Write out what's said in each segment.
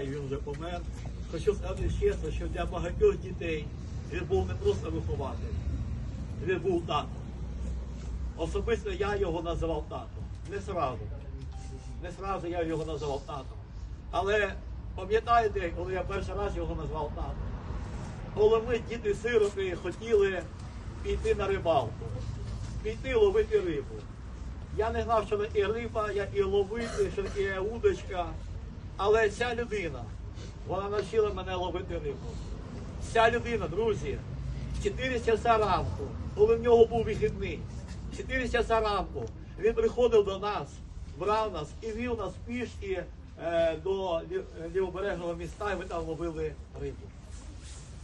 і він вже помер. Хочу сказати чесно, що для багатьох дітей він був не просто вихователь, він був тато. Особисто я його називав татом. Не сразу. Не сразу я його називав татом. Але пам'ятаєте, коли я перший раз його назвав татом? Коли ми, діти-сироти, хотіли піти на рибалку, піти ловити рибу. Я не знав, що таке риба, як і ловити, що таке удочка. Але ця людина, вона навчила мене ловити рибу. Ця людина, друзі, в 4 часа ранку, коли в нього був вихідний, в 4 часа ранку він приходив до нас, брав нас і вів нас пішки е, до лівобережного міста, і ми там ловили рибу.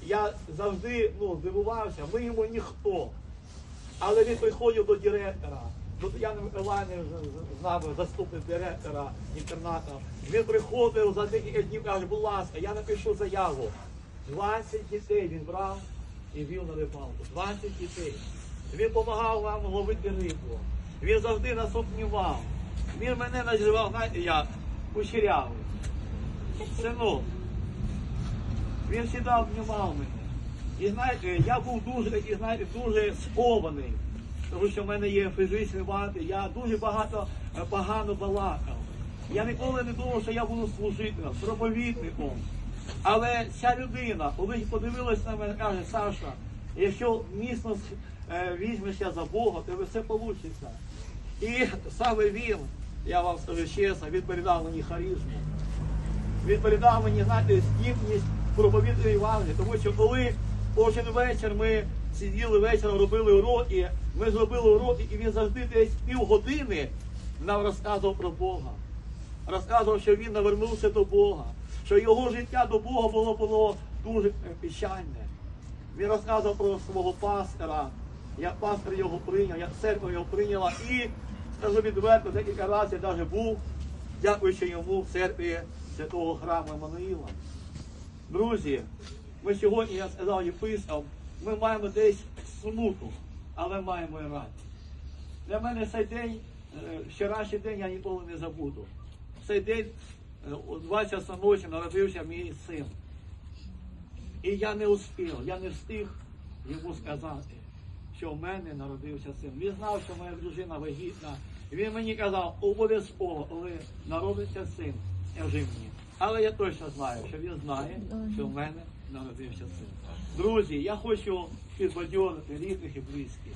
Я завжди ну, здивувався, ми йому ніхто. Але він приходив до директора, до Тетяни Миколаївни, з- з- нами, заступник директора інтернату. Він приходив за декілька днів, каже, будь ласка, я напишу заяву. 20 дітей він брав і вів на рибалку. 20 дітей. Він допомагав нам ловити рибу. Він завжди нас обнімав. Він мене називав, знаєте, як кучерявий. Синок. Він завжди обнімав мене. І знаєте, я був дуже такий, знаєте, дуже схований, тому що в мене є фізичні вади, я дуже багато е, погано балакав. Я ніколи не думав, що я буду служителем, проповідником. Але ця людина, коли подивилась на мене, каже, Саша, якщо міцно е, візьмешся за Бога, то все вийде. І саме він, я вам скажу чесно, він передав мені харизму. Він передав мені, знаєте, здібність проповідати Євангелія, тому що коли кожен вечір ми сиділи вечором, робили уроки, ми зробили уроки, і він завжди десь півгодини нам розказував про Бога. Розказував, що він навернувся до Бога, що його життя до Бога було, було дуже печальне. Він розказував про свого пастора, як пастор його прийняв, як церква його прийняла. І скажу відверто, декілька разів я навіть був, дякуючи йому в церкві святого храму Еммануїла. Друзі, ми сьогодні, я сказав і писав, ми маємо десь смуту, але маємо і радість. Для мене цей день, е, вчорашній день я ніколи не забуду. Цей день е, о 2 ночі народився мій син. І я не успів, я не встиг йому сказати, що в мене народився син. Він знав, що моя дружина вагітна. Він мені казав, обов'язково, коли народиться син, скажи мені. Але я точно знаю, що він знає, що в мене народився син. Друзі, я хочу підбадьорити рідних і близьких.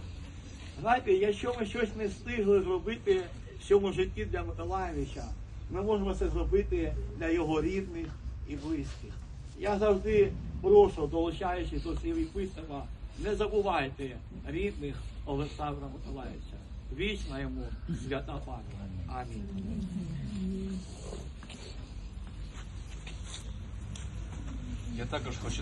Знаєте, якщо ми щось не встигли зробити в цьому житті для Миколаєвича, ми можемо це зробити для його рідних і близьких. Я завжди прошу, долучаючись до цієї письма, не забувайте рідних Олександра Миколаївича. Вічна йому свята пам'ять. Амінь. Я також хочу